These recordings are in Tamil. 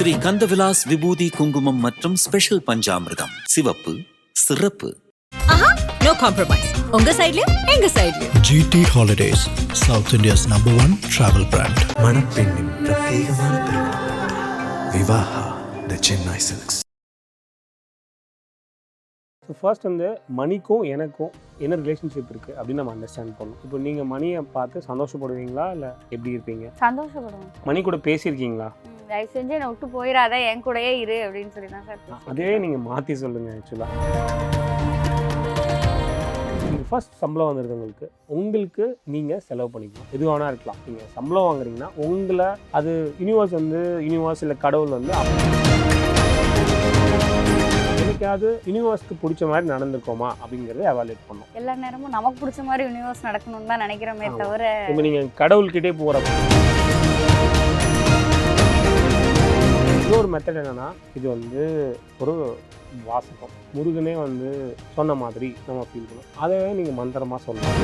ஸ்ரீ கந்தவிலாஸ் விபூதி குங்குமம் மற்றும் ஸ்பெஷல் பஞ்சாமிர்தம். சிவப்பு சிறப்பு. நோ காம்ப்ரமைஸ் உங்க சைடுலயும் எங்க சைடுலயும் GT Holidays, South India's number one travel brand. மணப்பெண்ணின் பிரத்யேகமான Vivaha the Chennai silks first வந்து மணிக்கும் எனக்கும் என்ன ரிலேஷன்ஷிப் இருக்குது அப்படின்னு நம்ம அண்டர்ஸ்டாண்ட் பண்ணணும். இப்போ நீங்கள் மணியை பார்த்து சந்தோஷப்படுவீங்களா? இல்லை எப்படி இருப்பீங்க? சந்தோஷப்படுவேன் மணி கூட பேசியிருக்கீங்களா? தயவு செஞ்சு என்னை விட்டு போயிடாத என் கூடயே இரு அப்படின்னு சொல்லி தான் சார். அதே நீங்கள் மாற்றி சொல்லுங்கள் ஆக்சுவலாக ஃபர்ஸ்ட் சம்பளம் வந்துருது உங்களுக்கு உங்களுக்கு நீங்கள் செலவு பண்ணிக்கணும் எது வேணா இருக்கலாம். நீங்கள் சம்பளம் வாங்குறீங்கன்னா உங்களை அது யூனிவர்ஸ் வந்து யூனிவர்ஸ் இல்லை கடவுள் வந்து எனக்காவது யூனிவர்ஸ்க்கு பிடிச்ச மாதிரி நடந்திருக்கோமா அப்படிங்கிறத எவாலுவேட் பண்ணும் எல்லா நேரமும் நமக்கு பிடிச்ச மாதிரி யூனிவர்ஸ் நடக்கணும்னு தான் நினைக்கிறோமே. தவிர இப்போ நீங்கள் கடவுள்கிட்டே போகிறப்ப இன்னொரு மெத்தட் என்னன்னா இது வந்து ஒரு வாசகம். முருகனே வந்து சொன்ன மாதிரி நம்ம ஃபீல் பண்ணணும். அதை நீங்கள் மந்திரமாக சொல்லலாம்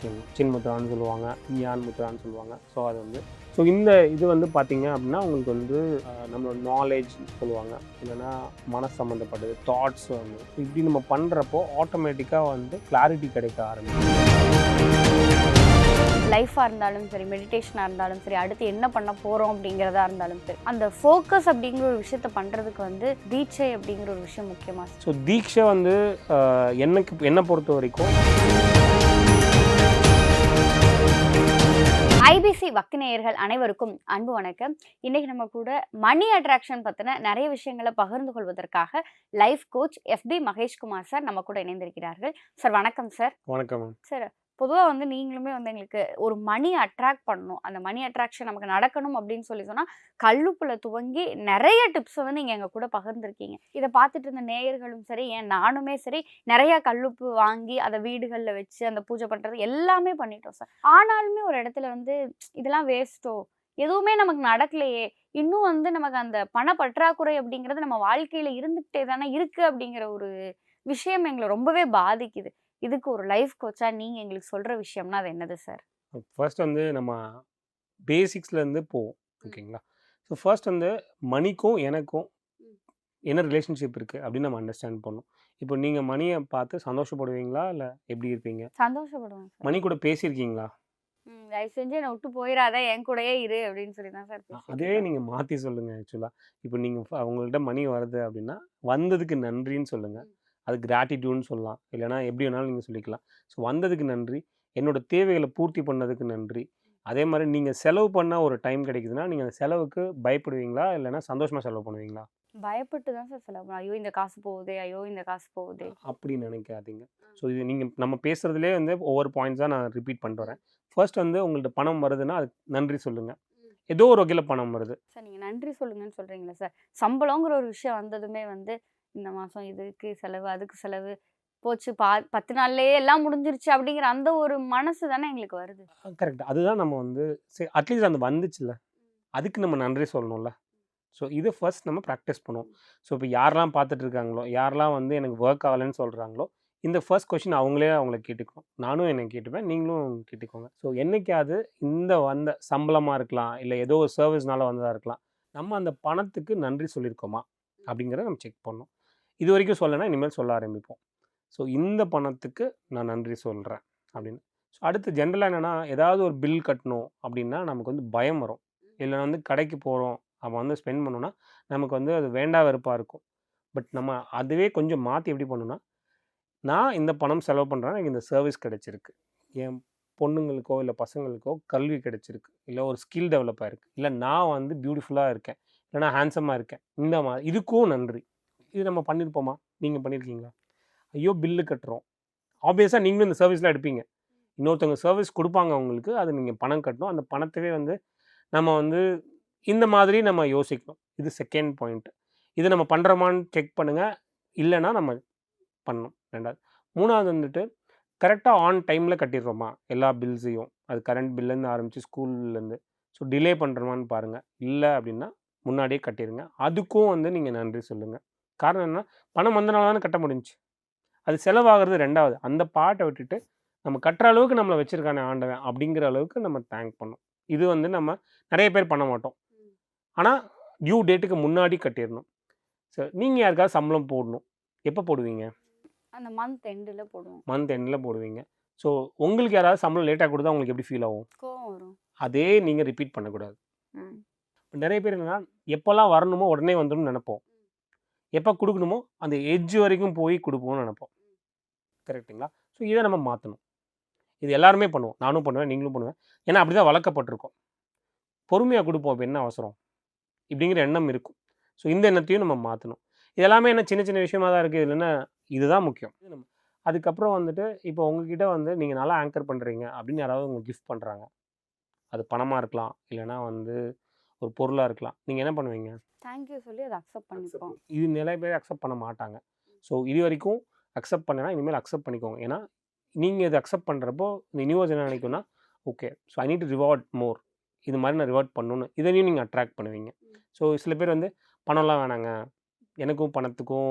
சின் சின்முத்ரான்னு சொல்லுவாங்க ஞான் முத்ரான்னு சொல்லுவாங்க. ஸோ அது வந்து ஸோ இந்த இது வந்து பார்த்தீங்க அப்படின்னா உங்களுக்கு வந்து நம்மளோட நாலேஜ் சொல்லுவாங்க. இல்லைன்னா மன சம்மந்தப்பட்டது தாட்ஸ் வந்து. இப்படி நம்ம பண்ணுறப்போ ஆட்டோமேட்டிக்காக வந்து கிளாரிட்டி கிடைக்க ஆரம்பிக்கும். லைஃபாக இருந்தாலும் சரி மெடிடேஷனாக இருந்தாலும் சரி அடுத்து என்ன பண்ண போகிறோம் அப்படிங்கிறதா இருந்தாலும் சரி அந்த ஃபோக்கஸ் அப்படிங்கிற ஒரு விஷயத்த பண்ணுறதுக்கு வந்து தீட்சை அப்படிங்கிற ஒரு விஷயம் முக்கியமாக ஸோ தீட்சை வந்து எனக்கு என்னை பொறுத்த வரைக்கும் ஐபிசி பக்தி நேயர்கள் அனைவருக்கும் அன்பு வணக்கம். இன்னைக்கு நம்ம கூட மணி அட்ராக்ஷன் பற்றின நிறைய விஷயங்களை பகிர்ந்து கொள்வதற்காக லைஃப் கோச் எஃபி மகேஷ்குமார் சார் நம்ம கூட இணைந்திருக்கிறார்கள். சார் வணக்கம் சார் வணக்கம். சார் பொதுவாக வந்து நீங்களுமே வந்து எங்களுக்கு ஒரு மணி அட்ராக்ட் பண்ணணும். அந்த மணி அட்ராக்ஷன் நமக்கு நடக்கணும் அப்படின்னு சொல்லி சொன்னால் கல்லுப்புல துவங்கி நிறைய டிப்ஸை வந்து நீங்கள் எங்கள் கூட பகிர்ந்துருக்கீங்க. இதை பார்த்துட்டு இருந்த நேயர்களும் சரி ஏன் நானுமே சரி நிறையா கல்லுப்பு வாங்கி அதை வீடுகளில் வச்சு அந்த பூஜை பண்ணுறது எல்லாமே பண்ணிட்டோம் சார். ஆனாலுமே ஒரு இடத்துல வந்து இதெல்லாம் வேஸ்ட்டோ எதுவுமே நமக்கு நடக்கலையே? இன்னும் வந்து நமக்கு அந்த பண பற்றாக்குறை அப்படிங்கிறது நம்ம வாழ்க்கையில் இருந்துகிட்டே தானே இருக்குது அப்படிங்கிற ஒரு விஷயம் எங்களை ரொம்பவே பாதிக்குது. இதுக்கு ஒரு லைஃப் கோச்சா நீங்க எங்களுக்கு சொல்ற விஷயம்னா அது என்னது சார்? ஃபர்ஸ்ட் வந்து நம்ம பேசிக்ஸ்லேருந்து போவோம் ஓகேங்களா? ஸோ ஃபர்ஸ்ட் வந்து மணிக்கும் எனக்கும் என்ன ரிலேஷன்ஷிப் இருக்குது அப்படின்னு நம்ம அண்டர்ஸ்டாண்ட் பண்ணணும். இப்போ நீங்கள் மணியை பார்த்து சந்தோஷப்படுவீங்களா? இல்லை எப்படி இருப்பீங்க? சந்தோஷப்படுவேன் மணி கூட பேசியிருக்கீங்களா? தயவு செஞ்சு என்னை விட்டு போயிடாத என் கூடயே இரு அப்படின்னு சொல்லி தான் சார் அதே. நீங்கள் மாற்றி சொல்லுங்கள் ஆக்சுவலாக இப்போ நீங்கள் அவங்கள்ட்ட மணி வருது அப்படின்னா வந்ததுக்கு நன்றின்னு சொல்லுங்கள் அது கிராட்டிடியூட்னு சொல்லலாம். இல்லைனா எப்படி வேணாலும் நீங்கள் சொல்லிக்கலாம். ஸோ வந்ததுக்கு நன்றி. என்னோட தேவைகளை பூர்த்தி பண்ணதுக்கு நன்றி. அதே மாதிரி நீங்கள் செலவு பண்ண ஒரு டைம் கிடைக்குதுன்னா நீங்கள் அந்த செலவுக்கு பயப்படுவீங்களா? இல்லைனா சந்தோஷமாக செலவு பண்ணுவீங்களா? பயப்பட்டு தான் சார் செலவு. ஐயோ இந்த காசு போகுதே ஐயோ இந்த காசு போகுதே. அப்படி நினைக்காதீங்க. ஸோ இது நீங்கள் நம்ம பேசுகிறதுலே வந்து ஒவ்வொரு பாயிண்ட்ஸாக நான் ரிப்பீட் பண்ணிட்டு வரேன். ஃபர்ஸ்ட் வந்து உங்கள்ட்ட பணம் வருதுன்னா அதுக்கு நன்றி சொல்லுங்கள் ஏதோ ஒரு வகையில் பணம் வருது. சார் நீங்க நன்றி சொல்லுங்கன்னு சொல்றீங்களா சார். சம்பளங்கிற ஒரு விஷயம் வந்ததுமே வந்து இந்த மாசம் இதுக்கு செலவு அதுக்கு செலவு போச்சு பா பத்து நாள்லயே எல்லாம் முடிஞ்சிருச்சு அப்படிங்கிற அந்த ஒரு மனசு தானே எங்களுக்கு வருது. கரெக்ட் அதுதான் நம்ம வந்து சரி அட்லீஸ்ட் அந்த வந்துச்சுல்ல. அதுக்கு நம்ம நன்றி சொல்லணும்ல. ஸோ இதை ஃபர்ஸ்ட் நம்ம ப்ராக்டிஸ் பண்ணுவோம். ஸோ இப்போ யாரெல்லாம் பார்த்துட்டு இருக்காங்களோ யாரெல்லாம் வந்து எனக்கு ஒர்க் ஆகலைன்னு சொல்கிறாங்களோ இந்த ஃபர்ஸ்ட் கொஷின் அவங்களே அவங்கள கேட்டுக்கணும் நானும் என்னை கேட்டுப்பேன் நீங்களும் கேட்டுக்கோங்க. ஸோ என்னைக்காவது இந்த வந்த சம்பளமாக இருக்கலாம் இல்லை ஏதோ ஒரு சர்வீஸ்னால வந்ததாக இருக்கலாம் நம்ம அந்த பணத்துக்கு நன்றி சொல்லியிருக்கோமா அப்படிங்கிறத நம்ம செக் பண்ணணும் இது வரைக்கும் சொல்லலைன்னா இனிமேல் சொல்ல ஆரம்பிப்போம். ஸோ இந்த பணத்துக்கு நான் நன்றி சொல்கிறேன் அப்படின்னு. ஸோ அடுத்து ஜென்ரலாக என்னென்னா ஏதாவது ஒரு பில் கட்டணும் அப்படின்னா நமக்கு வந்து பயம் வரும். இல்லை வந்து கடைக்கு போகிறோம் அவன் வந்து ஸ்பெண்ட் பண்ணோன்னா நமக்கு வந்து அது வேண்டா வெறுப்பாக இருக்கும். பட் நம்ம அதுவே கொஞ்சம் மாற்றி எப்படி பண்ணோன்னா நான் இந்த பணம் செலவு பண்ணுறேன் எனக்கு இந்த சர்வீஸ் கிடச்சிருக்கு. என் பொண்ணுங்களுக்கோ இல்லை பசங்களுக்கோ கல்வி கிடச்சிருக்கு. இல்லை ஒரு ஸ்கில் டெவலப் ஆகிருக்கு இல்லை நான் வந்து பியூட்டிஃபுல்லாக இருக்கேன். இல்லை நான் ஹேண்ட்ஸமாக இருக்கேன். இந்த மாதிரி இதுக்கும் நன்றி. இது நம்ம பண்ணியிருப்போமா நீங்கள் பண்ணியிருக்கீங்களா ஐயோ பில்லு கட்டுறோம். ஆப்வியஸாக நீங்களும் இந்த சர்வீஸ்லாம் எடுப்பீங்க. இன்னொருத்தவங்க சர்வீஸ் கொடுப்பாங்க அவங்களுக்கு அது நீங்கள் பணம் கட்டணும். அந்த பணத்தவே வந்து நம்ம வந்து இந்த மாதிரி நம்ம யோசிக்கணும். இது செகண்ட் பாயிண்ட் இது நம்ம பண்ணுறோமான்னு செக் பண்ணுங்கள் இல்லைன்னா நம்ம பண்ணணும். ரெண்டாவது. மூணாவது வந்துட்டு கரெக்டாக ஆன் டைமில் கட்டிடுறோமா? எல்லா பில்ஸையும் அது கரண்ட் பில்லேருந்து ஆரம்பித்து ஸ்கூல்லேருந்து ஸோ டிலே பண்ணுறோமான்னு பாருங்கள் இல்லை அப்படின்னா முன்னாடியே கட்டிடுங்க. அதுக்கும் வந்து நீங்கள் நன்றி சொல்லுங்கள் காரணம் என்ன பணம் வந்தனால தானே கட்ட முடிஞ்சுச்சு. அது செலவாகிறது ரெண்டாவது. அந்த பாட்டை விட்டுட்டு நம்ம கட்டுற அளவுக்கு நம்மளை வச்சிருக்கானே ஆண்டவன் அப்படிங்கிற அளவுக்கு நம்ம தேங்க் பண்ணோம் இது வந்து நம்ம நிறைய பேர் பண்ண மாட்டோம். ஆனால் டியூ டேட்டுக்கு முன்னாடி கட்டிடணும். சரி நீங்கள் யாருக்காவது சம்பளம் போடணும். எப்போ போடுவீங்க? அந்த மந்த் எண்டில் போடுவோம். மந்த் எண்டில் போடுவீங்க. ஸோ உங்களுக்கு யாராவது சம்பளம் லேட்டாக கொடுத்தா உங்களுக்கு எப்படி ஃபீல் ஆகும்? அதே நீங்கள் ரிப்பீட் பண்ணக்கூடாது. நிறைய பேர் என்னன்னா எப்போல்லாம் வரணுமோ உடனே வந்துடும் நினைப்போம். எப்போ கொடுக்கணுமோ அந்த எட்ஜ் வரைக்கும் போய் கொடுப்போம்னு நினைப்போம். கரெக்ட்டுங்களா ஸோ இதை நம்ம மாற்றணும் இது எல்லாருமே பண்ணுவோம். நானும் பண்ணுவேன் நீங்களும் பண்ணுவேன். ஏன்னா அப்படி தான் வளர்க்கப்பட்டிருக்கோம். பொறுமையாக கொடுப்போம். அப்போ என்ன அவசரம்? இப்படிங்கிற எண்ணம் இருக்கும். ஸோ இந்த எண்ணத்தையும் நம்ம மாற்றணும் இதெல்லாமே என்ன சின்ன சின்ன விஷயமா தான் இருக்குது இல்லைன்னா இதுதான் முக்கியம். அதுக்கப்புறம் வந்துட்டு இப்போ உங்ககிட்ட வந்து நீங்கள் நல்லா ஆங்கர் பண்ணுறீங்க அப்படின்னு யாராவது உங்களுக்கு கிஃப்ட் பண்ணுறாங்க அது பணமாக இருக்கலாம். இல்லைன்னா வந்து ஒரு பொருளாக இருக்கலாம். நீங்கள் என்ன பண்ணுவீங்க? தேங்க்யூ சொல்லி அதை அக்செப்ட் பண்ணிப்போம். இது நிறைய பேர் அக்செப்ட் பண்ண மாட்டாங்க. ஸோ இது வரைக்கும் அக்செப்ட் பண்ணனா இனிமேல் அக்செப்ட் பண்ணிக்கோங்க. ஏன்னா நீங்கள் இதை அக்செப்ட் பண்ணுறப்போ இந்த யூனிவர்ஸ் என்ன நினைக்கும்னா okay so I need reward more இது மாதிரி நான் ரிவார்ட் பண்ணணும்னு. இதையும் நீங்கள் அட்ராக்ட் பண்ணுவீங்க. ஸோ சில பேர் வந்து பணம்லாம் வேணாங்க. எனக்கும் பணத்துக்கும்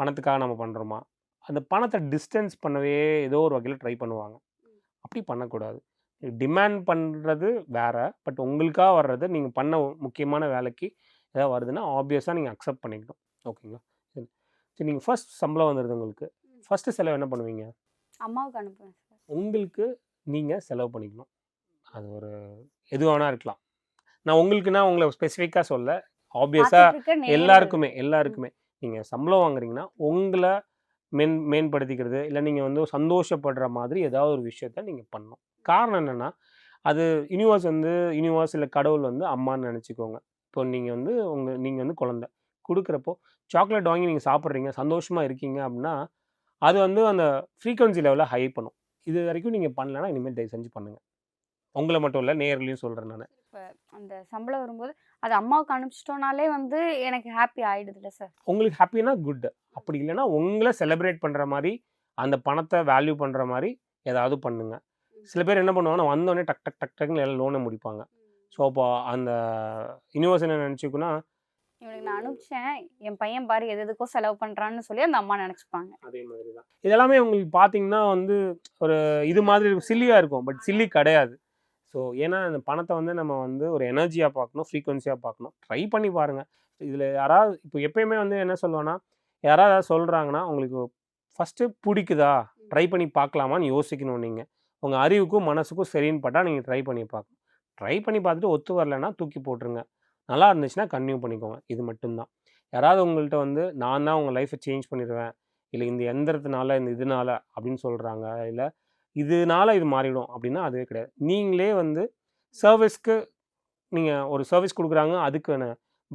பணத்துக்காக நம்ம பண்ணுறோமா அந்த பணத்தை டிஸ்டன்ஸ் பண்ணவே ஏதோ ஒரு வகையில் ட்ரை பண்ணுவாங்க. அப்படி பண்ணக்கூடாது. டிமாண்ட் பண்ணுறது வேற. பட் உங்களுக்காக வர்றது நீங்கள் பண்ண முக்கியமான வேலைக்கு ஏதாவது வருதுன்னா ஆப்வியஸாக நீங்கள் அக்செப்ட் பண்ணிக்கணும். ஓகேங்களா? சரி. சரி நீங்கள் ஃபர்ஸ்ட் சம்பளம் வந்துடுது உங்களுக்கு. ஃபஸ்ட்டு செலவு என்ன பண்ணுவீங்க? அம்மாவுக்கு அனுப்புவேன் உங்களுக்கு நீங்கள் செலவு பண்ணிக்கணும். அது ஒரு எது வேணா இருக்கலாம். நான் உங்களுக்குன்னா உங்களை ஸ்பெசிஃபிக்காக சொல்ல ஆப்வியஸாக. எல்லாருக்குமே எல்லாருக்குமே. நீங்கள் சம்பளம் வாங்குறீங்கன்னா உங்களை மேன் மேம்படுத்திக்கிறது. இல்லை நீங்கள் வந்து சந்தோஷப்படுற மாதிரி ஏதாவது ஒரு விஷயத்த நீங்கள் பண்ணணும் காரணம் என்னென்னா அது யூனிவர்ஸ் வந்து யூனிவர்ஸ் இல்லை கடவுள் வந்து அம்மான்னு நினச்சிக்கோங்க. இப்போ நீங்கள் வந்து உங்கள் நீங்கள் வந்து குழந்தை. கொடுக்குறப்போ சாக்லேட் வாங்கி நீங்கள் சாப்பிட்றீங்க சந்தோஷமாக இருக்கீங்க அப்படின்னா அது வந்து அந்த ஃப்ரீக்குவன்சி லெவலில் ஹை பண்ணும். இது வரைக்கும் நீங்கள் பண்ணலன்னா இனிமேல் தயவு செஞ்சு பண்ணுங்கள் உங்களை மட்டும் இல்லை நேர்லையும் சொல்கிறேன் நான். இப்ப அந்த சம்பளம் வரும்போது அது அம்மாவுக்கு அனுப்பிச்சிட்டோனாலே வந்து எனக்கு ஹாப்பி ஆயிடுதுல்ல சார் உங்களுக்கு ஹாப்பினா குட் அப்படி இல்லைன்னா உங்களை செலிப்ரேட் பண்ணுற மாதிரி அந்த பணத்தை வேல்யூ பண்ணுற மாதிரி ஏதாவது பண்ணுங்க. சில பேர் என்ன பண்ணுவாங்கன்னா வந்தோடனே டக் டக் டக் டக்னு எல்லாம் லோனை முடிப்பாங்க. ஸோ அப்போ அந்த யூனிவர்ஸ் என்ன நினச்சிக்குன்னா இவனுக்கு நான் அனுப்பிச்சேன் என் பையன் பாரு எது எதுக்கோ செலவு பண்றான்னு சொல்லி அந்த அம்மா நினைச்சுப்பாங்க. அதே மாதிரி தான் இதெல்லாமே உங்களுக்கு பார்த்தீங்கன்னா வந்து ஒரு இது மாதிரி சில்லியாக இருக்கும். பட் சில்லி கிடையாது. ஸோ ஏன்னா அந்த பணத்தை வந்து நம்ம வந்து ஒரு எனர்ஜியாக பார்க்கணும் ஃப்ரீக்வன்சியாக பார்க்கணும் ட்ரை பண்ணி பாருங்கள் இதில் யாராவது இப்போ எப்பயுமே வந்து என்ன சொல்லுவேன்னா யாராவது ஏதாவது சொல்கிறாங்கன்னா உங்களுக்கு ஃபஸ்ட்டு பிடிக்குதா? ட்ரை பண்ணி பார்க்கலாமான்னு யோசிக்கணும் நீங்கள் உங்கள் அறிவுக்கும் மனசுக்கும் சரின்னு பட்டால் நீங்கள் ட்ரை பண்ணி பார்க்கணும் ட்ரை பண்ணி பார்த்துட்டு ஒத்து வரலைன்னா தூக்கி போட்டுருங்க. நல்லா இருந்துச்சுன்னா கன்டினியூ பண்ணிக்கோங்க. இது மட்டும்தான். யாராவது உங்கள்கிட்ட வந்து நான் தான் உங்கள் லைஃப்பை சேஞ்ச் பண்ணிடுவேன் இல்லை இந்த எந்திரத்தினால இந்த இதனால அப்படின்னு சொல்கிறாங்க இல்லை இதனால இது மாறிடும் அப்படின்னா அதுவே கிடையாது. நீங்களே வந்து சர்வீஸ்க்கு நீங்கள் ஒரு சர்வீஸ் கொடுக்குறாங்க அதுக்கு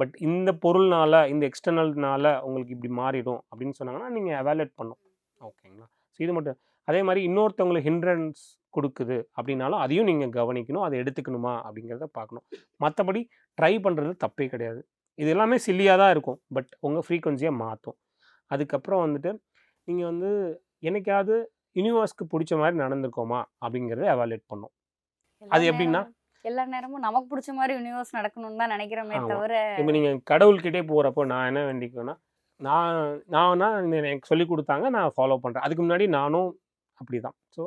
பட் இந்த பொருள்னால இந்த எக்ஸ்டர்னல்னால உங்களுக்கு இப்படி மாறிடும் அப்படின்னு சொன்னாங்கன்னா நீங்கள் அவாலேட் பண்ணும். ஓகேங்களா? ஸோ இது மட்டும். அதே மாதிரி இன்னொருத்தவங்களுக்கு ஹிண்ட்ரன்ஸ் கொடுக்குது அப்படின்னாலும் அதையும் நீங்கள் கவனிக்கணும் அதை எடுத்துக்கணுமா அப்படிங்கிறத பார்க்கணும். மற்றபடி ட்ரை பண்ணுறது தப்பே கிடையாது. இது எல்லாமே சில்லியாக தான் இருக்கும். பட் உங்கள் ஃப்ரீக்வன்சியை மாற்றும் அதுக்கப்புறம் வந்துட்டு நீங்கள் வந்து என்னைக்காவது யூனிவர்ஸ்க்கு பிடிச்ச மாதிரி நடந்திருக்கோமா? அப்படிங்கிறத எவாலுவேட் பண்ணும். அது எப்படின்னா? எல்லா நேரமும் நமக்கு பிடிச்ச மாதிரி யூனிவர்ஸ் நடக்கணும்னு தான் நினைக்கிறோமே. தவிர இப்போ நீங்கள் கடவுள்கிட்டே போகிறப்போ நான் என்ன வேண்டிக்குவேன்னா நான் நான்னா எனக்கு சொல்லி கொடுத்தாங்க நான் ஃபாலோ பண்ணுறேன் அதுக்கு முன்னாடி நானும் அப்படி தான் ஸோ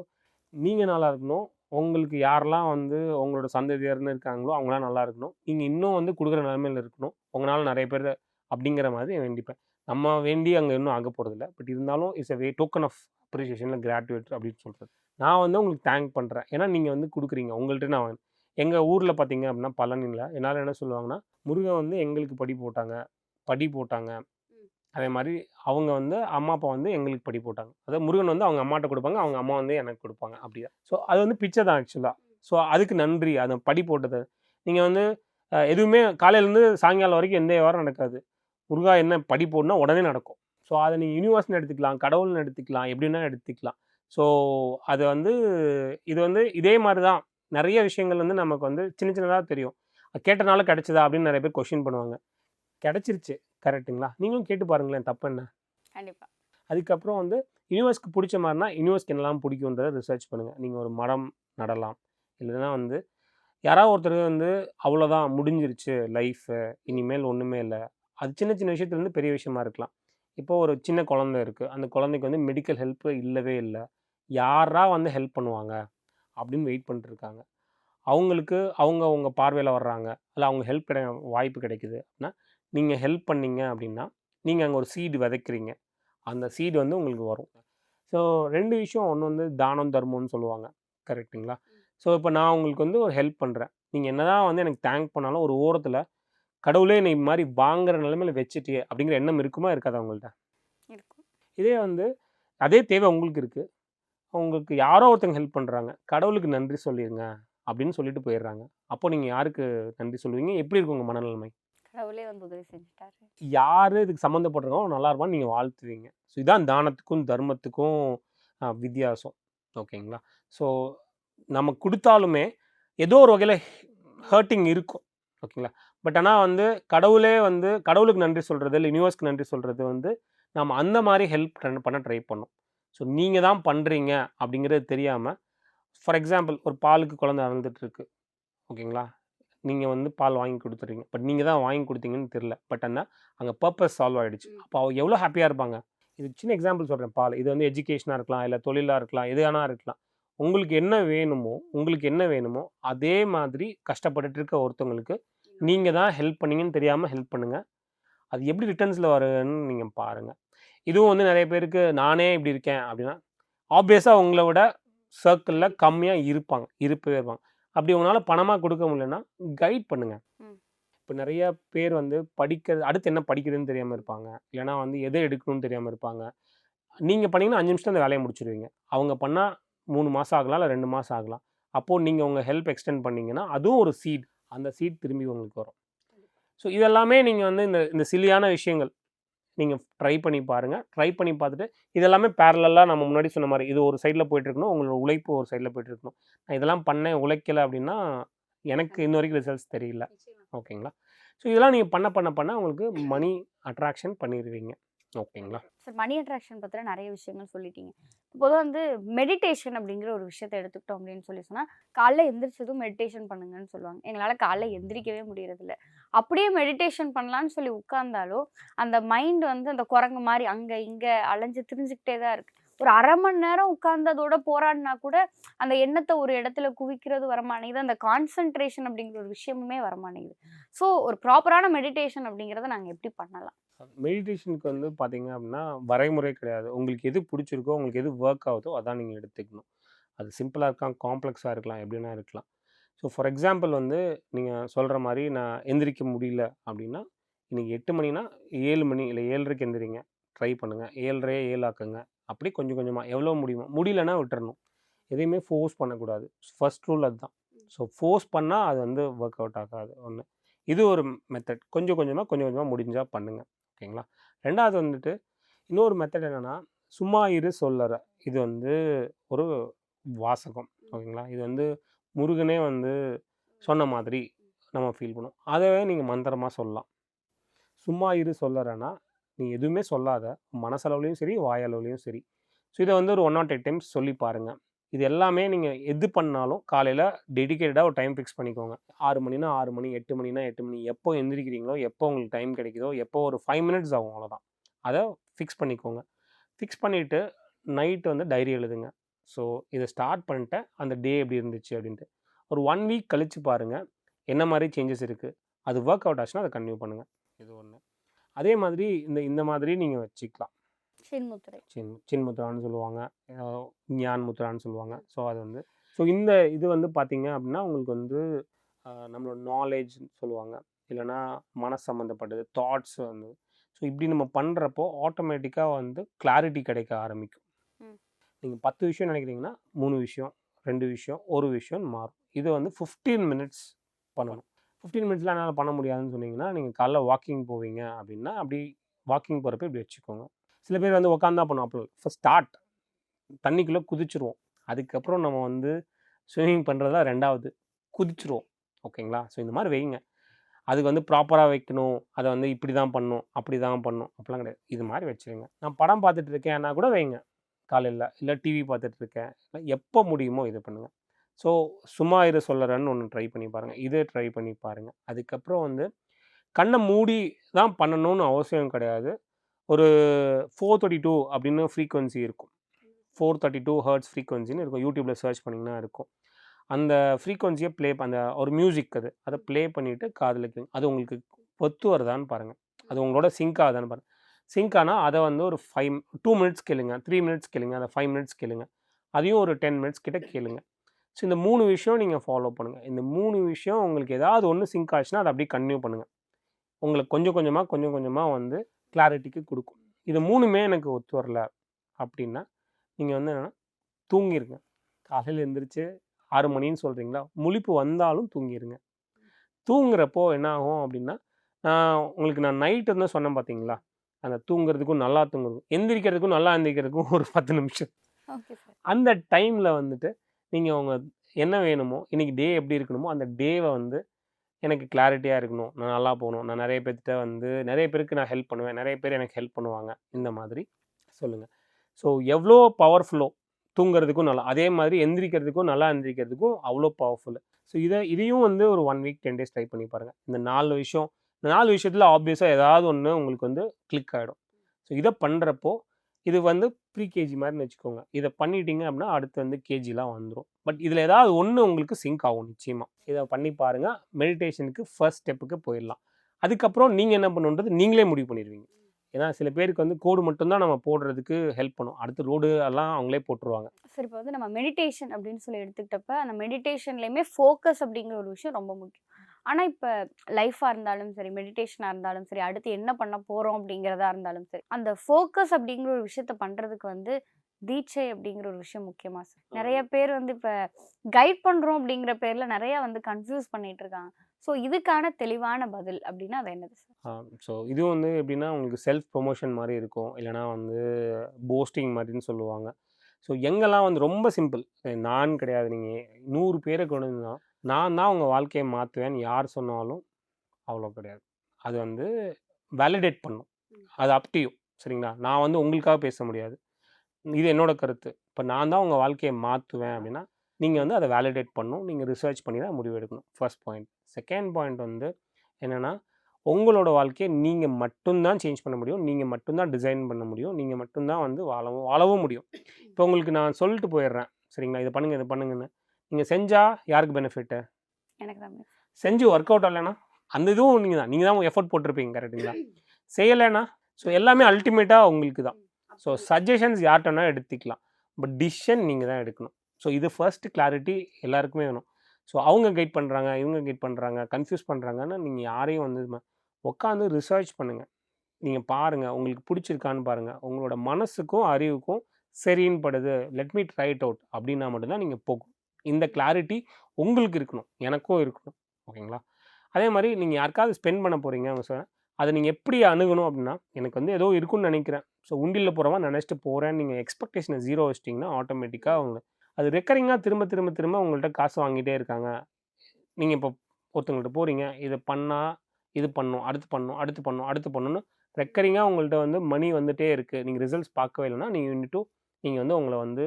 நீங்கள் நல்லா இருக்கணும். உங்களுக்கு யாரெல்லாம் வந்து உங்களோட சந்ததியர்னு இருக்காங்களோ அவங்களாம் நல்லா இருக்கணும். நீங்கள் இன்னும் வந்து கொடுக்குற நிலமையில இருக்கணும். உங்களால் நிறைய பேர் அப்படிங்கிற மாதிரி வேண்டிப்பேன். நம்ம வேண்டி அங்கே இன்னும் ஆக போகிறதில்ல பட் இருந்தாலும் it's a way token of அப்ரிஷியேஷனில் gratitude அப்படின்னு சொல்கிறது நான் வந்து உங்களுக்கு தேங்க் பண்ணுறேன் ஏன்னா நீங்கள் வந்து கொடுக்குறீங்க. உங்கள்கிட்ட நான் எங்கள் ஊரில் பார்த்தீங்க அப்படின்னா பழனியில் என்னால் என்ன சொல்லுவாங்கன்னா முருகன் வந்து எங்களுக்கு படி போட்டாங்க. படி போட்டாங்க. அதே மாதிரி அவங்க வந்து அம்மா அப்பா வந்து எங்களுக்கு படி போட்டாங்க. அதாவது முருகன் வந்து அவங்க அம்மாட்ட கொடுப்பாங்க. அவங்க அம்மா வந்து எனக்கு கொடுப்பாங்க. அப்படியா ஸோ அது வந்து பிச்சை தான் ஆக்சுவலாக ஸோ அதுக்கு நன்றி. அதை படி போட்டது. நீங்கள் வந்து எதுவுமே காலையிலேருந்து சாயங்காலம் வரைக்கும் எந்த வியாபாரம் நடக்காது. முருகா என்ன படி போடனா உடனே நடக்கும். ஸோ அதை நீங்கள் யூனிவர்ஸ்னு எடுத்துக்கலாம் கடவுள்னு எடுத்துக்கலாம் எப்படின்னா எடுத்துக்கலாம். ஸோ அது வந்து இது வந்து இதே மாதிரி தான் நிறைய விஷயங்கள் வந்து நமக்கு வந்து சின்ன சின்னதாக தெரியும். கேட்டனால கிடைச்சதா அப்படின்னு நிறைய பேர் கொஷின் பண்ணுவாங்க. கிடைச்சிருச்சு கரெக்ட்டுங்களா? நீங்களும் கேட்டு பாருங்களேன் தப்பு என்ன? கண்டிப்பா. அதுக்கப்புறம் வந்து யூனிவர்ஸ்க்கு பிடிச்ச மாதிரினா யூனிவர்ஸ்க்கு என்னெல்லாம் பிடிக்குன்றதை ரிசர்ச் பண்ணுங்கள் நீங்கள் ஒரு மரம் நடலாம். இல்லைன்னா வந்து யாராவது ஒருத்தர் வந்து அவ்வளோதான் முடிஞ்சிருச்சு லைஃபு இனிமேல் ஒன்றுமே இல்லை. அது சின்ன சின்ன விஷயத்துலேருந்து பெரிய விஷயமா இருக்கலாம். இப்போ ஒரு சின்ன குழந்தை இருக்குது அந்த குழந்தைக்கு வந்து மெடிக்கல் ஹெல்ப் இல்லவே இல்லை. யாரா வந்து ஹெல்ப் பண்ணுவாங்க? அப்படின்னு வெயிட் பண்ணிட்டுருக்காங்க அவங்களுக்கு அவங்க உங்க பார்வையில் வர்றாங்க. இல்லை அவங்க ஹெல்ப் கிடை வாய்ப்பு கிடைக்குது அப்படின்னா நீங்கள் ஹெல்ப் பண்ணீங்க அப்படின்னா நீங்கள் அங்கே ஒரு சீடு விதைக்கிறீங்க. அந்த சீடு வந்து உங்களுக்கு வரும். ஸோ ரெண்டு விஷயம். ஒன்று வந்து தானம் தர்மம்னு சொல்லுவாங்க. கரெக்ட்டுங்களா ஸோ இப்போ நான் உங்களுக்கு வந்து ஒரு ஹெல்ப் பண்ணுறேன் நீங்கள் என்னதான் வந்து எனக்கு தேங்க் பண்ணாலும் ஒரு ஓரத்தில் கடவுளே நீ இது மாதிரி வாங்குற நிலைமையில வச்சுட்டியே அப்படிங்கிற எண்ணம் இருக்குமா இருக்காதா இருக்கும். இதே வந்து அதே தேவை உங்களுக்கு இருக்குது உங்களுக்கு யாரோ ஒருத்தங்க ஹெல்ப் பண்ணுறாங்க கடவுளுக்கு நன்றி சொல்லிடுங்க அப்படின்னு சொல்லிட்டு போயிடுறாங்க. அப்போ நீங்கள் யாருக்கு நன்றி சொல்லுவீங்க? எப்படி இருக்கும் உங்கள் மனநிலைமை? கடவுளே வந்து உதவி செஞ்சுட்டாரு. யார் இதுக்கு சம்மந்தப்பட்டிருக்கோம் நல்லா இருப்பான்னு நீங்கள் வாழ்த்துவீங்க. ஸோ இதான் தானத்துக்கும் தர்மத்துக்கும் வித்தியாசம். ஓகேங்களா? ஸோ நம்ம கொடுத்தாலுமே ஏதோ ஒரு வகையில் ஹர்ட்டிங் இருக்கும். ஓகேங்களா? பட் ஆனால் வந்து கடவுளே வந்து கடவுளுக்கு நன்றி சொல்கிறது இல்லை யூனிவர்ஸ்க்கு நன்றி சொல்கிறது வந்து நம்ம அந்த மாதிரி ஹெல்ப் பண்ண ட்ரை பண்ணோம். ஸோ நீங்கள் தான் பண்ணுறீங்க அப்படிங்கிறது தெரியாமல் ஃபார் எக்ஸாம்பிள் ஒரு பாலுக்கு குழந்தை அறந்துட்டு இருக்கு ஓகேங்களா? நீங்கள் வந்து பால் வாங்கி கொடுத்துறீங்க. பட் நீங்கள் தான் வாங்கி கொடுத்தீங்கன்னு தெரில பட் ஆனால் அங்கே பர்பஸ் சால்வ் ஆகிடுச்சு அப்போ அவங்க எவ்வளோ ஹாப்பியாக இருப்பாங்க? இது சின்ன எக்ஸாம்பிள் சொல்கிறேன் பால். இது வந்து எஜுகேஷனாக இருக்கலாம் இல்லை தொழிலாக இருக்கலாம் எது வேணா இருக்கலாம். உங்களுக்கு என்ன வேணுமோ உங்களுக்கு என்ன வேணுமோ அதே மாதிரி கஷ்டப்பட்டுட்டு இருக்க ஒருத்தவங்களுக்கு நீங்கள் தான் ஹெல்ப் பண்ணீங்கன்னு தெரியாமல் ஹெல்ப் பண்ணுங்கள் அது எப்படி ரிட்டர்ன்ஸில் வருன்னு நீங்கள் பாருங்கள் இதுவும் வந்து நிறைய பேருக்கு நானே இப்படி இருக்கேன் அப்படின்னா ஆப்வியஸாக உங்களை விட சர்க்கிளில் கம்மியாக இருப்பாங்க இருப்பவே இருப்பாங்க. அப்படி உங்களால் பணமாக கொடுக்க முடியலன்னா கைட் பண்ணுங்கள். இப்போ நிறைய பேர் வந்து படிக்கிறது அடுத்து என்ன படிக்கிறதுன்னு தெரியாமல் இருப்பாங்க. இல்லைனா வந்து எதை எடுக்கணும்னு தெரியாமல் இருப்பாங்க. நீங்கள் பண்ணீங்கன்னா அஞ்சு நிமிஷத்துல அந்த வேலையை முடிச்சிடுவீங்க அவங்க பண்ணால் மூணு மாதம் ஆகலாம் இல்லை ரெண்டு மாதம் ஆகலாம். அப்போது நீங்கள் உங்கள் ஹெல்ப் எக்ஸ்டெண்ட் பண்ணீங்கன்னா அதுவும் ஒரு சீட் அந்த சீட் திரும்பி உங்களுக்கு வரும். ஸோ இதெல்லாமே நீங்கள் வந்து இந்த இந்த சிலியான விஷயங்கள் நீங்கள் ட்ரை பண்ணி பாருங்கள் ட்ரை பண்ணி பார்த்துட்டு இதெல்லாமே பேரலாக நம்ம முன்னாடி சொன்ன மாதிரி இது ஒரு சைடில் போயிட்டு இருக்கணும் உங்களோட உழைப்பு ஒரு சைடில் போயிட்டு இருக்கணும் நான் இதெல்லாம் பண்ணேன் உழைக்கல அப்படின்னா எனக்கு இன்ன வரைக்கும் ரிசல்ட்ஸ் தெரியல. ஓகேங்களா ஸோ இதெல்லாம் நீங்கள் பண்ண பண்ண பண்ண உங்களுக்கு மணி அட்ராக்ஷன் பண்ணிடுவீங்க ஓகேங்களா? சார் மணி அட்ராக்ஷன் பற்றின நிறைய விஷயங்கள் சொல்லிட்டீங்க. பொதுவாக வந்து மெடிடேஷன் அப்படிங்கிற ஒரு விஷயத்தை எடுத்துக்கிட்டோம் அப்படின்னு சொல்லி சொன்னால் காலைல எந்திரிச்சதும் மெடிடேஷன் பண்ணுங்கன்னு சொல்லுவாங்க. எங்களால் காலைல எந்திரிக்கவே முடியறதில்ல. அப்படியே மெடிடேஷன் பண்ணலான்னு சொல்லி உட்கார்ந்தாலும் அந்த மைண்ட் வந்து அந்த குரங்கு மாதிரி அங்கே இங்கே அலைஞ்சு திரிஞ்சுக்கிட்டே தான் இருக்கு. ஒரு அரை மணி நேரம் உட்கார்ந்ததோட போராடினா கூட அந்த எண்ணத்தை ஒரு இடத்துல குவிக்கிறது வரமாட்டேங்குது. அந்த கான்சென்ட்ரேஷன் அப்படிங்கிற ஒரு விஷயமுமே வரமாட்டேங்குது. ஸோ ஒரு ப்ராப்பரான மெடிடேஷன் அப்படிங்கிறத நாங்கள் எப்படி பண்ணலாம்? மெடிடேஷனுக்கு வந்து பார்த்தீங்க அப்படின்னா வரைமுறை கிடையாது. உங்களுக்கு எது பிடிச்சிருக்கோ உங்களுக்கு எது ஒர்க் ஆகுதோ அதான் நீங்கள் எடுத்துக்கணும். அது சிம்பிளாக இருக்கலாம் காம்ப்ளெக்ஸாக இருக்கலாம் எப்படின்னா இருக்கலாம். ஸோ ஃபார் எக்ஸாம்பிள் வந்து நீங்கள் சொல்கிற மாதிரி நான் எந்திரிக்க முடியல அப்படின்னா இன்றைக்கி எட்டு மணினா ஏழு மணி இல்லை ஏழரைக்கு எந்திரிங்க. ட்ரை பண்ணுங்கள் ஏழரையே ஏழாக்குங்க. அப்படி கொஞ்சம் கொஞ்சமாக எவ்வளோ முடியுமோ முடியலன்னா விட்டுறணும். எதையுமே ஃபோர்ஸ் பண்ணக்கூடாது. ஃபர்ஸ்ட் ரூல் அதுதான். ஸோ ஃபோர்ஸ் பண்ணால் அது வந்து ஒர்க் அவுட் ஆகாது. ஒன்று இது ஒரு மெத்தட் கொஞ்சம் கொஞ்சமாக கொஞ்சம் கொஞ்சமாக முடிஞ்சால் பண்ணுங்கள் ஓகேங்களா? ரெண்டாவது வந்துட்டு இன்னொரு மெத்தட் என்னென்னா சும்மா இரு சொல்லற. இது வந்து ஒரு வாசகம். ஓகேங்களா? இது வந்து முருகனே வந்து சொன்ன மாதிரி நம்ம ஃபீல் பண்ணுவோம் அதவே நீங்கள் மந்திரமாக சொல்லலாம். சும்மா இரு சொல்லறேன்னா நீ எதுவுமே சொல்லாத. மனசளவுலேயும் சரி வாயளவுலேயும் சரி. ஸோ இதை வந்து ஒரு ஒன் நாட் எயிட் டைம்ஸ் சொல்லி பாருங்கள் இது எல்லாமே நீங்கள் எது பண்ணாலும் காலையில் டெடிக்கேட்டடாக ஒரு டைம் ஃபிக்ஸ் பண்ணிக்கோங்க. ஆறு மணினா ஆறு மணி எட்டு மணினா எட்டு மணி. எப்போ எந்திரிக்கிறீங்களோ எப்போ உங்களுக்கு டைம் கிடைக்குதோ எப்போ ஒரு ஃபைவ் மினிட்ஸ் ஆகும் அவ்வளோதான் அதை ஃபிக்ஸ் பண்ணிக்கோங்க. ஃபிக்ஸ் பண்ணிவிட்டு நைட்டு வந்து டைரி எழுதுங்க. ஸோ இதை ஸ்டார்ட் பண்ணிட்டேன். அந்த டே எப்படி இருந்துச்சு அப்படின்ட்டு. ஒரு ஒன் வீக் கழித்து பாருங்கள் என்ன மாதிரி சேஞ்சஸ் இருக்குது அது ஒர்க் அவுட் ஆச்சுன்னா அதை கன்டினியூ பண்ணுங்கள் இது ஒன்று அதே மாதிரி இந்த இந்த மாதிரி நீங்கள் வச்சுக்கலாம். சின்முத்திரை. சின் சின்முத்ரான்னு சொல்லுவாங்க. ஞான் முத்ரான்னு சொல்லுவாங்க. ஸோ அது வந்து ஸோ இந்த இது வந்து பார்த்தீங்க அப்படின்னா உங்களுக்கு வந்து நம்மளோட நாலேஜ் சொல்லுவாங்க. இல்லைன்னா மனசு சம்மந்தப்பட்டது தாட்ஸ் வந்து. ஸோ இப்படி நம்ம பண்ணுறப்போ ஆட்டோமேட்டிக்காக வந்து கிளாரிட்டி கிடைக்க ஆரம்பிக்கும். நீங்கள் பத்து விஷயம் நினைக்கிறீங்கன்னா மூணு விஷயம் ரெண்டு விஷயம் ஒரு விஷயம் மாறும். இது வந்து ஃபிஃப்டீன் மினிட்ஸ் பண்ணணும். ஃபிஃப்டீன் மினிட்ஸ்லாம் என்னால் பண்ண முடியாதுன்னு சொன்னீங்கன்னா நீங்கள் காலைல வாக்கிங் போவீங்க அப்படின்னா அப்படி வாக்கிங் போகிறப்ப இப்படி வச்சுக்கோங்க. சில பேர் வந்து உட்காந்தா பண்ணுவோம் அப்போ ஃபஸ்ட் ஸ்டார்ட் தண்ணிக்குள்ளே குதிச்சிருவோம். அதுக்கப்புறம் நம்ம வந்து ஸ்விம்மிங் பண்ணுறதா ரெண்டாவது குதிச்சிருவோம். ஓகேங்களா? ஸோ இந்த மாதிரி வைங்க. அதுக்கு வந்து ப்ராப்பராக வைக்கணும். அதை வந்து இப்படி தான் பண்ணும் அப்படி தான் பண்ணும் அப்படிலாம் கிடையாது. இது மாதிரி வச்சுருங்க நான் படம் பார்த்துட்டு இருக்கேன்னா கூட வைங்க. காலையில். இல்லை டிவி பார்த்துட்டு இருக்கேன். இல்லை எப்போ முடியுமோ இது பண்ணுங்கள் ஸோ சும்மா இரு சொல்லறேன்னு ஒன்று ட்ரை பண்ணி பாருங்கள் இதை ட்ரை பண்ணி பாருங்கள் அதுக்கப்புறம் வந்து கண்ணை மூடி தான் பண்ணணும்னு அவசியம் கிடையாது. ஒரு ஃபோர் தேர்ட்டி டூ அப்படின்னு ஃப்ரீக்வன்சி இருக்கும். ஃபோர் தேர்ட்டி டூ ஹர்ட்ஸ் ஃப்ரீக்வன்சின்னு இருக்கும். யூடியூப்பில் சர்ச் பண்ணிங்கன்னா இருக்கும். அந்த ஃப்ரீக்வன்சியை ப்ளே அந்த ஒரு மியூசிக் அது. அதை ப்ளே பண்ணிவிட்டு காதில் கேளுங்க. அது உங்களுக்கு ஒத்து வருதான்னு பாருங்கள் அது உங்களோட சிங்க் ஆகுதான்னு பாருங்கள் சிங்க் ஆனால் அதை வந்து ஒரு ஃபைவ் டூ மினிட்ஸ் கேளுங்க. த்ரீ மினிட்ஸ் கேளுங்க. அதை ஃபைவ் மினிட்ஸ் கேளுங்க. அதையும் ஒரு டென் மினிட்ஸ் கிட்ட கேளுங்க. ஸோ இந்த மூணு விஷயம் நீங்கள் ஃபாலோ பண்ணுங்கள் இந்த மூணு விஷயம் உங்களுக்கு ஏதாவது ஒன்று சிங்க் ஆச்சுன்னா அதை அப்படியே கன்டினியூ பண்ணுங்கள் உங்களுக்கு கொஞ்சம் கொஞ்சமாக கொஞ்சம் கொஞ்சமாக வந்து கிளாரிட்டிக்கு கொடுக்கும். இது மூணுமே எனக்கு ஒத்து வரல அப்படின்னா நீங்கள் வந்து என்னென்னா தூங்கிருங்க. காலையில் எழுந்திரிச்சு ஆறு மணின்னு சொல்கிறீங்களா முழிப்பு வந்தாலும் தூங்கிருங்க. தூங்குறப்போ என்ன ஆகும் அப்படின்னா நான் உங்களுக்கு நான் நைட்டு வந்து சொன்னேன் பார்த்தீங்களா அந்த தூங்குறதுக்கும் நல்லா தூங்குறதுக்கும் எந்திரிக்கிறதுக்கும் நல்லா எந்திரிக்கிறதுக்கும் ஒரு பத்து நிமிஷம். அந்த டைமில் வந்துட்டு நீங்கள் உங்க என்ன வேணுமோ இன்னைக்கு டே எப்படி இருக்கணுமோ அந்த டேவை வந்து எனக்கு கிளாரிட்டியாக இருக்கணும். நான் நல்லா போகணும். நான் நிறைய பேர்கிட்ட வந்து நிறைய பேருக்கு நான் ஹெல்ப் பண்ணுவேன். நிறைய பேர் எனக்கு ஹெல்ப் பண்ணுவாங்க. இந்த மாதிரி சொல்லுங்கள் ஸோ எவ்வளோ பவர்ஃபுல்லோ தூங்குறதுக்கும் நல்லா அதே மாதிரி எந்திரிக்கிறதுக்கும் நல்லா எந்திரிக்கிறதுக்கும் அவ்வளோ பவர்ஃபுல்லு ஸோ இதை இதையும் வந்து ஒரு one week ten days try பண்ணி பாருங்கள் இந்த நாலு விஷயம் இந்த நாலு விஷயத்தில் ஆப்வியஸாக ஏதாவது ஒன்று உங்களுக்கு வந்து கிளிக் ஆகிடும் ஸோ இதை பண்ணுறப்போ இது வந்து ப்ரீ கேஜி மாதிரின்னு வச்சுக்கோங்க. இதை பண்ணிட்டீங்க அப்படின்னா அடுத்து வந்து கேஜிலாம் வந்துடும் பட் இதில் ஏதாவது ஒன்று உங்களுக்கு சிங்க் ஆகும் நிச்சயமாக இதை பண்ணி பாருங்கள் மெடிடேஷனுக்கு ஃபர்ஸ்ட் ஸ்டெப்புக்கு போயிடலாம். அதுக்கப்புறம் நீங்கள் என்ன பண்ணுன்றது நீங்களே முடிவு பண்ணிடுவீங்க. ஏன்னா சில பேருக்கு வந்து கோடு மட்டும்தான் நம்ம போடுறதுக்கு ஹெல்ப் பண்ணும். அடுத்து ரோடு எல்லாம் அவங்களே போட்டுருவாங்க. சரி இப்போ வந்து நம்ம மெடிடேஷன் அப்படின்னு சொல்லி எடுத்துக்கிட்டப்ப அந்த மெடிடேஷன்லேயுமே ஃபோக்கஸ் அப்படிங்கிற ஒரு விஷயம் ரொம்ப முக்கியம். ஆனால் இப்போ லைஃபாக இருந்தாலும் சரி மெடிடேஷனாக இருந்தாலும் சரி அடுத்து என்ன பண்ண போகிறோம் அப்படிங்கிறதா இருந்தாலும் சரி அந்த ஃபோக்கஸ் அப்படிங்கிற ஒரு விஷயத்த பண்ணுறதுக்கு வந்து தீட்சை அப்படிங்கிற ஒரு விஷயம் முக்கியமா சார் நிறைய பேர் வந்து இப்போ கைட் பண்ணுறோம் அப்படிங்கிற பேரில் நிறைய வந்து கன்ஃபியூஸ் பண்ணிட்டு இருக்காங்க. ஸோ இதுக்கான தெளிவான பதில் அப்படின்னா அது என்னது சார் ஸோ இது வந்து எப்படின்னா உங்களுக்கு செல்ஃப் ப்ரொமோஷன் மாதிரி இருக்கும். இல்லைனா வந்து போஸ்டிங் மாதிரின்னு சொல்லுவாங்க. ஸோ எங்கெல்லாம் வந்து ரொம்ப சிம்பிள் நான் கிடையாது நீங்கள் நூறு பேரை கொண்டு வந்தா நான் தான் உங்கள் வாழ்க்கையை மாற்றுவேன்னு யார் சொன்னாலும் அவ்வளோ கிடையாது. அது வந்து வேலிடேட் பண்ணும். அது அப்டியும் சரிங்களா? நான் வந்து உங்களுக்காக பேச முடியாது. இது என்னோட கருத்து. இப்போ நான் தான் உங்கள் வாழ்க்கையை மாற்றுவேன் அப்படின்னா நீங்கள் வந்து அதை வேலிடேட் பண்ணணும் நீங்கள் ரிசர்ச் பண்ணி தான் முடிவு எடுக்கணும். ஃபர்ஸ்ட் பாயிண்ட் செகண்ட் பாயிண்ட் வந்து என்னென்னா உங்களோட வாழ்க்கையை நீங்கள் மட்டும்தான் சேஞ்ச் பண்ண முடியும். நீங்கள் மட்டும்தான் டிசைன் பண்ண முடியும். நீங்கள் மட்டும்தான் வந்து வாழவும் வாழவும் முடியும். இப்போ உங்களுக்கு நான் சொல்லிட்டு போயிடுறேன். சரிங்களா? இதை பண்ணுங்கள் இதை பண்ணுங்கன்னு. நீங்கள் செஞ்சால் யாருக்கு பெனிஃபிட்டு எனக்கு தான் செஞ்சு ஒர்க் அவுட் ஆகலைன்னா அந்த இதுவும் நீங்கள் தான் நீங்கள் தான் எஃபர்ட் போட்டிருப்பீங்க கரெக்டுங்களா செய்யலைன்னா ஸோ எல்லாமே அல்டிமேட்டாக உங்களுக்கு தான். ஸோ சஜஷன்ஸ் யார்கிட்டனா எடுத்துக்கலாம். பட் டிசிஷன் நீங்கள் தான் எடுக்கணும். ஸோ இது ஃபர்ஸ்ட் கிளாரிட்டி எல்லாருக்குமே வேணும். ஸோ அவங்க கைட் பண்ணுறாங்க இவங்க கைட் பண்ணுறாங்க கன்ஃபியூஸ் பண்ணுறாங்கன்னா நீங்கள் யாரையும் வந்து உட்காந்து ரிசர்ச் பண்ணுங்கள் நீங்கள் பாருங்கள் உங்களுக்கு பிடிச்சிருக்கான்னு பாருங்கள் உங்களோட மனசுக்கும் அறிவுக்கும் சரின்னு படுது let me try it out அப்படின்னா மட்டும்தான் நீங்கள் போகும். இந்த கிளாரிட்டி உங்களுக்கு இருக்கணும் எனக்கும் இருக்கணும் ஓகேங்களா? அதே மாதிரி நீங்கள் யாருக்காவது ஸ்பெண்ட் பண்ண போகிறீங்க அவங்க சார் அதை நீங்கள் எப்படி அணுகணும் அப்படின்னா எனக்கு வந்து ஏதோ இருக்குன்னு நினைக்கிறேன். ஸோ உண்டியில் போகிறவன் நினச்சிட்டு போகிறேன் நீங்கள் எக்ஸ்பெக்டேஷனை ஜீரோ வச்சிட்டிங்கன்னா ஆட்டோமேட்டிக்காக அவங்க அது ரெக்கரிங்காக திரும்ப திரும்ப திரும்ப உங்கள்கிட்ட காசு வாங்கிட்டே இருக்காங்க. நீங்கள் இப்போ ஒருத்தவங்கள்ட்ட போகிறீங்க இதை பண்ணால் இது பண்ணும் அடுத்து பண்ணும் அடுத்து பண்ணும் அடுத்து பண்ணணும்னு ரெக்கரிங்காக உங்கள்கிட்ட வந்து மணி வந்துகிட்டே இருக்குது நீங்கள் ரிசல்ட்ஸ் பார்க்கவே இல்லைன்னா நீங்கள் யூனிட்டு நீங்கள் வந்து உங்களை வந்து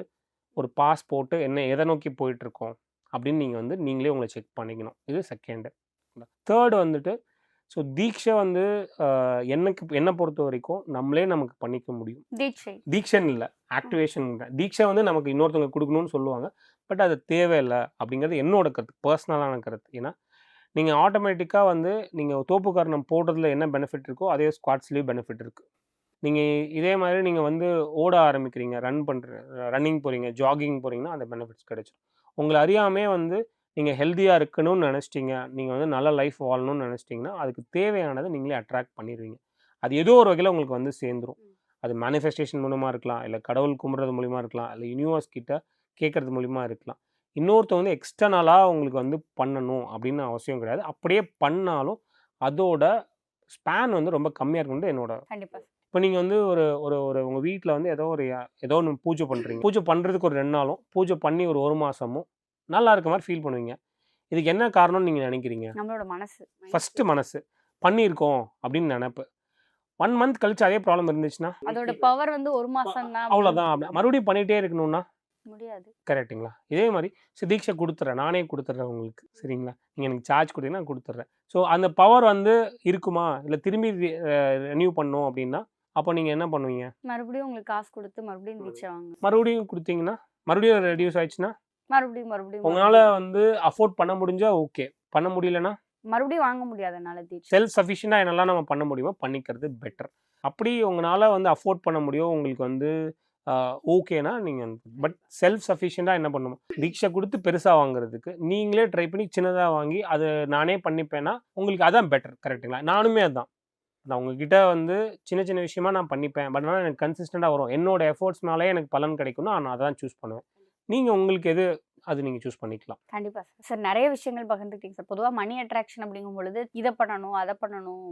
ஒரு பாஸ் போட்டு என்ன எதை நோக்கி போயிட்டுருக்கோம் அப்படின்னு நீங்கள் வந்து நீங்களே உங்களை செக் பண்ணிக்கணும். இது செகண்டு. தேர்டு வந்துட்டு ஸோ தீட்சை வந்து எனக்கு என்னை பொறுத்த வரைக்கும் நம்மளே நமக்கு பண்ணிக்க முடியும். தீட்சை. தீக்ஷன் இல்லை ஆக்டிவேஷன் தீட்சை வந்து நமக்கு இன்னொருத்தவங்க கொடுக்கணும்னு சொல்லுவாங்க. பட் அது தேவையில்லை அப்படிங்கிறது என்னோட கருத்து பர்சனலான கருத்து. ஏன்னா நீங்கள் ஆட்டோமேட்டிக்காக வந்து நீங்கள் தோப்பு காரணம் போடுறதுல என்ன பெனிஃபிட் இருக்கோ அதே ஸ்குவாட்ஸ்லேயும் பெனிஃபிட் இருக்குது நீங்கள் இதே மாதிரி நீங்கள் வந்து ஓட ஆரம்பிக்கிறீங்க ரன் பண்ணுற ரன்னிங் போகிறீங்க ஜாகிங் போகிறீங்கன்னா அந்த பெனிஃபிட்ஸ் கிடைச்சிடும் உங்களை அறியாமே வந்து நீங்கள் ஹெல்த்தியாக இருக்கணும்னு நினச்சிட்டிங்க நீங்கள் வந்து நல்ல லைஃப் வாழணும்னு நினச்சிட்டிங்கன்னா அதுக்கு தேவையானதை நீங்களே அட்ராக்ட் பண்ணிடுவீங்க. அது ஏதோ ஒரு வகையில் உங்களுக்கு வந்து சேர்ந்துரும். அது மேனிஃபெஸ்டேஷன் மூலமாக இருக்கலாம் இல்லை கடவுள் கும்பிட்றது மூலிமா இருக்கலாம் இல்லை யூனிவர்ஸ் கிட்ட கேட்கறது மூலிமா இருக்கலாம். இன்னொருத்த வந்து எக்ஸ்டர்னலாக உங்களுக்கு வந்து பண்ணணும் அப்படின்னு அவசியம் கிடையாது. அப்படியே பண்ணாலும் அதோட ஸ்பேன் வந்து ரொம்ப கம்மியாக இருக்குன்ட்டு என்னோட கண்டிப்பா. இப்போ நீங்கள் வந்து ஒரு ஒரு ஒரு உங்கள் வீட்டில் வந்து ஏதோ ஒரு ஏதோ ஒன்று பூஜை பண்ணுறீங்க பூஜை பண்ணுறதுக்கு ஒரு ரெண்டு நாளும் பூஜை பண்ணி ஒரு ஒரு மாதமும் நல்லா இருக்க மாதிரி ஃபீல் பண்ணுவீங்க. இதுக்கு என்ன காரணம்னு நீங்கள் நினைக்கிறீங்க? நம்மளோட மனசு ஃபஸ்ட்டு மனசு. பண்ணியிருக்கோம் அப்படின்னு நினைப்பு. ஒன் மந்த் கழிச்சு அதே ப்ராப்ளம் இருந்துச்சுன்னா? அதோட பவர் வந்து ஒரு மாசம் தான் அவ்வளோதான் மறுபடியும் பண்ணிகிட்டே இருக்கணும்னா? முடியாது. கரெக்ட்டுங்களா? இதே மாதிரி ஸோ தீட்சை கொடுத்துட்றேன் நானே கொடுத்துட்றேன் உங்களுக்கு. சரிங்களா? நீங்கள் எனக்கு சார்ஜ் கொடுத்தீங்கன்னா நான் கொடுத்துட்றேன் ஸோ அந்த பவர் வந்து இருக்குமா? இல்லை திரும்பி ரெனியூ பண்ணும் அப்படின்னா? அப்போ நீங்கள் என்ன பண்ணுவீங்க? மறுபடியும் உங்களுக்கு காசு கொடுத்து மறுபடியும் தீட்சை வாங்க மறுபடியும் கொடுத்தீங்கன்னா மறுபடியும் ரெடியூஸ் ஆயிடுச்சுன்னா? மறுபடியும் மறுபடியும் உங்களால. வந்து அஃபோர்ட் பண்ண முடிஞ்சா ஓகே பண்ண முடியலன்னா? மறுபடியும் வாங்க முடியாது என்னால தீட்சை. செல்ஃப் சஃபிஷியண்டாக என்னெல்லாம் நம்ம பண்ண முடியுமோ பண்ணிக்கிறது பெட்டர் அப்படி உங்களால் வந்து அஃபோர்ட் பண்ண முடியும் உங்களுக்கு வந்து ஓகேனா நீங்கள் பட் செல்ஃப் சஃபிஷியண்டாக என்ன பண்ணணும் தீட்சை கொடுத்து பெருசாக வாங்குறதுக்கு நீங்களே ட்ரை பண்ணி சின்னதாக வாங்கி அதை நானே பண்ணிப்பேன்னா உங்களுக்கு அதான் பெட்டர் கரெக்டுங்களா நானுமே அதான். நான் உங்ககிட்ட வந்து சின்ன சின்ன விஷயமா நான் பண்ணிப்பேன். பட் ஆனால் எனக்கு கன்சிஸ்டண்டாக வரும். என்னோட எஃபோர்ட்ஸ்னாலே எனக்கு பலன் கிடைக்கும்னா நான் அதான் சூஸ் பண்ணுவேன். நீங்கள் உங்களுக்கு எது அது நீங்கள் சூஸ் பண்ணிக்கலாம். கண்டிப்பாக சார். சார் நிறைய விஷயங்கள் பகிர்ந்துக்கிட்டீங்க சார். பொதுவாக மணி அட்ராக்ஷன் அப்படிங்கும் பொழுது இதை பண்ணணும் அதை பண்ணணும்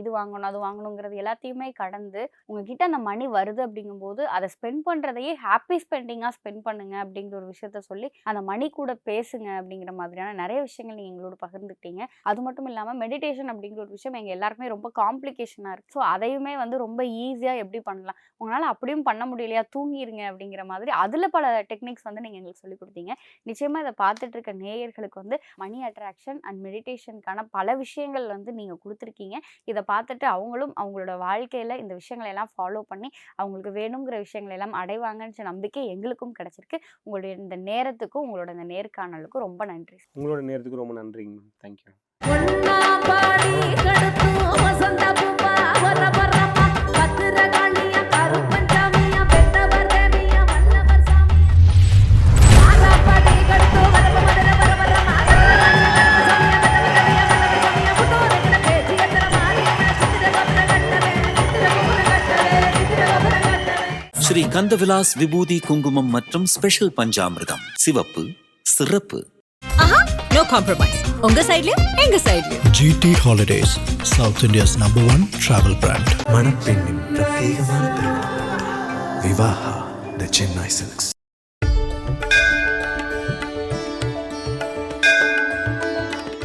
இது வாங்கணும் அது வாங்கணுங்கிறது எல்லாத்தையுமே கடந்து உங்ககிட்ட அந்த மணி வருது அப்படிங்கும்போது அதை ஸ்பெண்ட் பண்ணுறதையே ஹாப்பி ஸ்பெண்டிங்காக ஸ்பெண்ட் பண்ணுங்க அப்படிங்கிற ஒரு விஷயத்த சொல்லி அந்த மணி கூட பேசுங்க அப்படிங்கிற மாதிரியான நிறைய விஷயங்கள் நீங்கள் எங்களோட பகிர்ந்துக்கிட்டீங்க. அது மட்டும் இல்லாமல் மெடிடேஷன் அப்படிங்கிற ஒரு விஷயம் எங்கள் எல்லாருக்குமே ரொம்ப காம்ப்ளிகேஷனாக இருக்குது ஸோ அதையுமே வந்து ரொம்ப ஈஸியாக எப்படி பண்ணலாம்? உங்களால அப்படியும் பண்ண முடியலையா? தூங்கிடுங்க அப்படிங்கிற மாதிரி அதில் பல டெக்னிக்ஸ் வந்து நீங்கள் எங்களுக்கு சொல்லி கொடுத்தீங்க. நிச்சயமா இதை பார்த்துட்டு இருக்க நேயர்களுக்கு வந்து மணி அட்ராக்ஷன் அண்ட் மெடிடேஷனுக்கான பல விஷயங்கள் வந்து நீங்க கொடுத்துருக்கீங்க. இதை பார்த்துட்டு அவங்களும் அவங்களோட வாழ்க்கையில இந்த விஷயங்களை எல்லாம் ஃபாலோ பண்ணி அவங்களுக்கு வேணுங்கிற விஷயங்களை எல்லாம் அடைவாங்கன்ற நம்பிக்கை எங்களுக்கும் கிடைச்சிருக்கு. உங்களுடைய இந்த நேரத்துக்கும் உங்களோட இந்த நேர்காணலுக்கும் ரொம்ப நன்றி உங்களோட நேரத்துக்கு ரொம்ப நன்றிங்க ma'am. Thank you Sri Kandavilas விபூதி குங்குமம் மற்றும் ஸ்பெஷல் பஞ்சாமிர்தம். சிவப்பு சிறப்பு. ஆஹா நோ காம்ப்ரமைஸ் உங்க சைடுலயும் எங்க சைடுலயும் GT Holidays, South India's number one travel brand. மணப்பெண்ணின் பிரத்யேகமான திருமணம் விவாஹா த சென்னை சில்க்ஸ்